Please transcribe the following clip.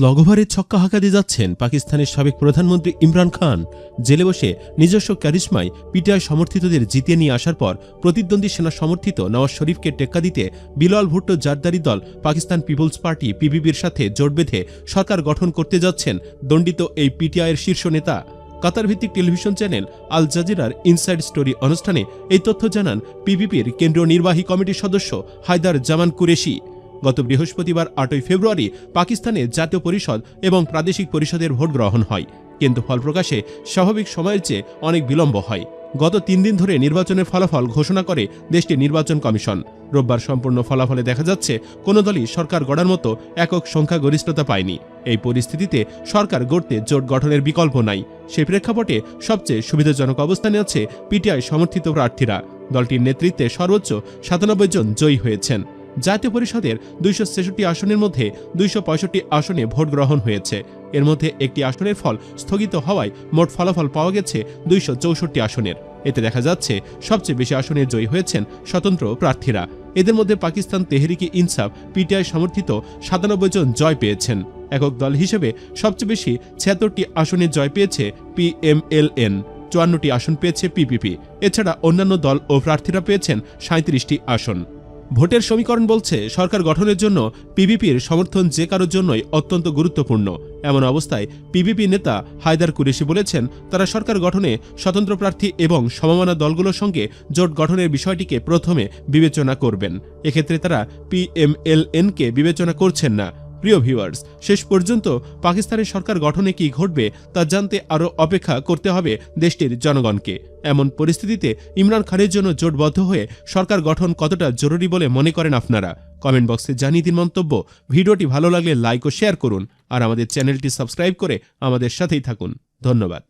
স্লগোভারে ছক্কা হাঁকা দিয়ে যাচ্ছেন পাকিস্তানের সাবেক প্রধানমন্ত্রী ইমরান খান। জেলে বসে নিজস্ব ক্যারিশমায় পিটিআই সমর্থিতদের জিতিয়ে নিয়ে আসার পর প্রতিদ্বন্দ্বী সেনা সমর্থিত নওয়াজ শরীফকে টেক্কা দিতে বিলাল ভুট্টো জারদারি দল পাকিস্তান পিপলস পার্টি পিপিপির সাথে জোট বেঁধে সরকার গঠন করতে যাচ্ছেন দণ্ডিত এই পিটিআইয়ের শীর্ষ নেতা। কাতার ভিত্তিক টেলিভিশন চ্যানেল আল জাজিরার ইনসাইড স্টোরি অনুষ্ঠানে এই তথ্য জানান পিপিপির কেন্দ্রীয় নির্বাহী কমিটির সদস্য হায়দার জামান কুরেশি। গত বৃহস্পতিবার আটই ফেব্রুয়ারি পাকিস্তানে জাতীয় পরিষদ এবং প্রাদেশিক পরিষদের ভোট গ্রহণ হয়। কিন্তু ফল প্রকাশে স্বাভাবিক সময়ের চেয়ে অনেক বিলম্ব হয়। গত তিন দিন ধরে নির্বাচনের ফলাফল ঘোষণা করে দেশটির নির্বাচন কমিশন। রোববার সম্পূর্ণ ফলাফলে দেখা যাচ্ছে, কোনো দলই সরকার গড়ার মতো একক সংখ্যাগরিষ্ঠতা পায়নি। এই পরিস্থিতিতে সরকার গড়তে জোট গঠনের বিকল্প নাই। সেই প্রেক্ষাপটে সবচেয়ে সুবিধাজনক অবস্থানে আছে পিটিআই সমর্থিত প্রার্থীরা। দলটির নেতৃত্বে সর্বোচ্চ সাতানব্বই জন জয়ী হয়েছেন। জাতীয় পরিষদের দুইশো ছেষট্টি আসনের মধ্যে দুইশো পঁয়ষট্টি আসনে ভোট গ্রহণ হয়েছে। এর মধ্যে একটি আসনের ফল স্থগিত হওয়ায় মোট ফলাফল পাওয়া গেছে দুইশো চৌষট্টি আসনের। এতে দেখা যাচ্ছে, সবচেয়ে বেশি আসনে জয়ী হয়েছেন স্বতন্ত্র প্রার্থীরা। এদের মধ্যে পাকিস্তান তেহরিকি ইনসাফ, পিটিআই সমর্থিত সাতানব্বই জন জয় পেয়েছেন। একক দল হিসেবে সবচেয়ে বেশি ছিয়াত্তরটি আসনে জয় পেয়েছে পিএমএলএন। চুয়ান্নটি আসন পেয়েছে পিপিপি। এছাড়া অন্যান্য দল ও প্রার্থীরা পেয়েছেন সাঁত্রিশটি আসন। ভোটের সমীকরণ বলছে, সরকার গঠনের জন্য পিবিপির সমর্থন যে কারোর জন্যই অত্যন্ত গুরুত্বপূর্ণ। এমন অবস্থায় পিবিপি নেতা হায়দার কুরেশি বলেছেন, তারা সরকার গঠনে স্বতন্ত্র প্রার্থী এবং সমমানা দলগুলোর সঙ্গে জোট গঠনের বিষয়টিকে প্রথমে বিবেচনা করবেন। এক্ষেত্রে তারা পিএমএলএনকে বিবেচনা করছেন না। প্রিয় ভিউয়ার্স, শেষ পর্যন্ত পাকিস্তানের সরকার গঠনে কি ঘটবে তা জানতে আরও অপেক্ষা করতে হবে দেশটির জনগণকে। এমন পরিস্থিতিতে ইমরান খানের জন্য জোটবদ্ধ হয়ে সরকার গঠন কতটা জরুরি বলে মনে করেন আপনারা? কমেন্ট বক্সে জানিয়ে দিন মন্তব্য। ভিডিওটি ভালো লাগলে লাইক ও শেয়ার করুন আর আমাদের চ্যানেলটি সাবস্ক্রাইব করে আমাদের সাথেই থাকুন। ধন্যবাদ।